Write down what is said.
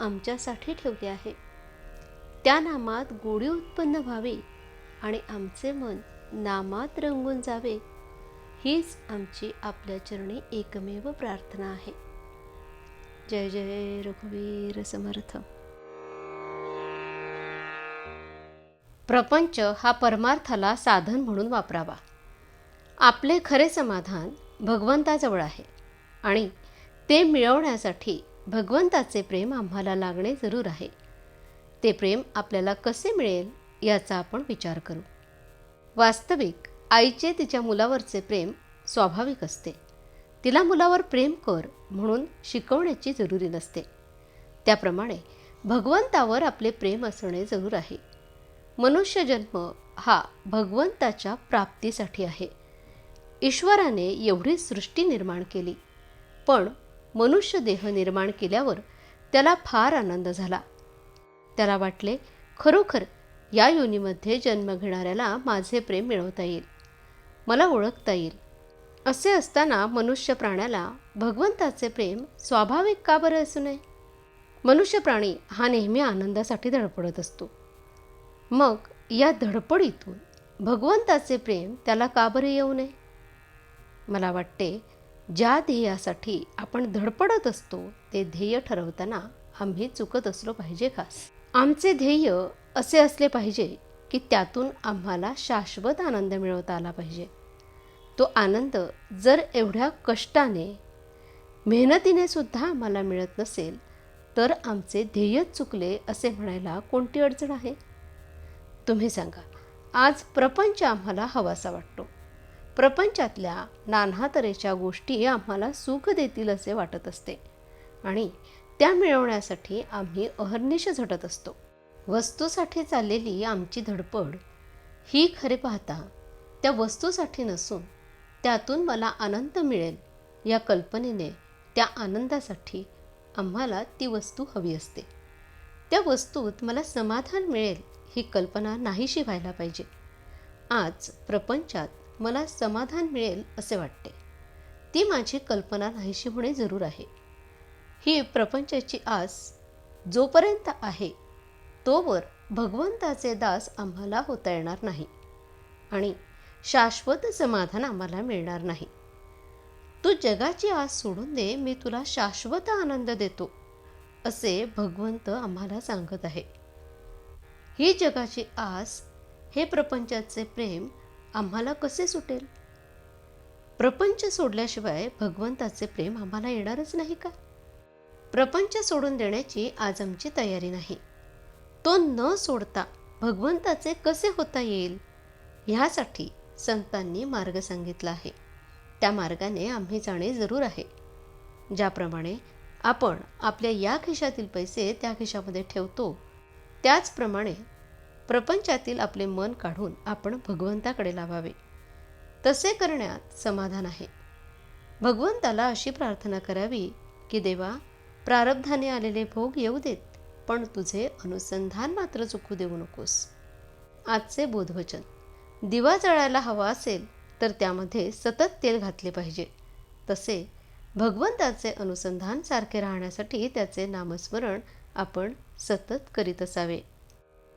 आमच्यासाठी ठेवले आहे. त्या नामात गोडी उत्पन्न व्हावी आणि आमचे मन नामात रंगून जावे हीच आमची आपल्या चरणी एकमेव प्रार्थना आहे. जय जय रघुवीर समर्थ. प्रपंच हा परमार्थाला साधन म्हणून वापरावा. आपले खरे समाधान भगवंताजवळ आहे आणि ते मिळवण्यासाठी भगवंताचे प्रेम आम्हाला लागणे जरूर आहे. ते प्रेम आपल्याला कसे मिळेल याचा आपण विचार करू. वास्तविक आईचे तिच्या मुलावरचे प्रेम स्वाभाविक असते. तिला मुलावर प्रेम कर म्हणून शिकवण्याची जरुरी नसते. त्याप्रमाणे भगवंतावर आपले प्रेम असणे जरूर आहे. मनुष्यजन्म हा भगवंताच्या प्राप्तीसाठी आहे. ईश्वराने एवढी सृष्टी निर्माण केली पण मनुष्य देह निर्माण केल्यावर त्याला फार आनंद झाला. त्याला वाटले खरोखर या योनीमध्ये जन्म घेणाऱ्याला माझे प्रेम मिळवता येईल मला ओळखता येईल. असे असताना मनुष्य प्राण्याला भगवंताचे प्रेम स्वाभाविक का बरं असू नये? मनुष्य प्राणी हा नेहमी आनंदासाठी धडपडत असतो. मग या धडपडीतून भगवंताचे प्रेम त्याला का बरं येऊ नये? मला वाटते ज्या ध्येयासाठी आपण धडपडत असतो ते ध्येय ठरवताना आम्ही चुकत असलो पाहिजे खास. आमचे ध्येय असे असले पाहिजे की त्यातून आम्हाला शाश्वत आनंद मिळवता आला पाहिजे. तो आनंद जर एवढ्या कष्टाने मेहनतीने सुद्धा आम्हाला मिळत नसेल तर आमचे ध्येयच चुकले असे म्हणायला कोणती अडचण आहे? तुम्ही सांगा. आज प्रपंच आम्हाला हवासा वाटतो. प्रपंचातल्या नान्हा तऱ्हेच्या गोष्टी आम्हाला सुख देतील असे वाटत असते. आणि त्या मिळवण्यासाठी आम्ही अहर्निश झटत असतो. वस्तूसाठी चाललेली आमची धडपड ही खरे पाहता त्या वस्तूसाठी नसून त्यातून मला आनंद मिळेल या कल्पनेने त्या आनंदासाठी आम्हाला ती वस्तू हवी असते. त्या वस्तूत मला समाधान मिळेल ही कल्पना नाहीशी व्हायला पाहिजे. आज प्रपंचात मला समाधान मिळेल असे वाटते. ती माझी कल्पना नाहीशी होणे जरूर आहे. ही प्रपंचाची आस जोपर्यंत आहे तोवर भगवंताचे दास आम्हाला होता येणार नाही आणि शाश्वत समाधान आम्हाला मिळणार नाही. तू जगाची आस सोडून दे मी तुला शाश्वत आनंद देतो असे भगवंत आम्हाला सांगत आहे. ही जगाची आस हे प्रपंचाचे प्रेम आम्हाला कसे सुटेल? प्रपंच सोडल्याशिवाय भगवंताचे प्रेम आम्हाला येणारच नाही का? प्रपंच सोडून देण्याची आज आमची तयारी नाही. तो न सोडता भगवंताचे कसे होता येईल? ह्यासाठी संतांनी मार्ग सांगितला आहे. त्या मार्गाने आम्ही जाणे जरूर आहे. ज्याप्रमाणे आपण आपल्या या खिशातील पैसे त्या खिशामध्ये ठेवतो त्याचप्रमाणे प्रपंचातील आपले मन काढून आपण भगवंताकडे लावावे. तसे करण्यात समाधान आहे. भगवंताला अशी प्रार्थना करावी की देवा प्रारब्धाने आलेले भोग येऊ देत पण तुझे अनुसंधान मात्र चुकू देऊ नकोस. आजचे बोधवचन. दिवा जळायला हवा असेल तर त्यामध्ये सतत तेल घातले पाहिजे. तसे भगवंताचे अनुसंधान सारखे राहण्यासाठी त्याचे नामस्मरण आपण सतत करीत असावे.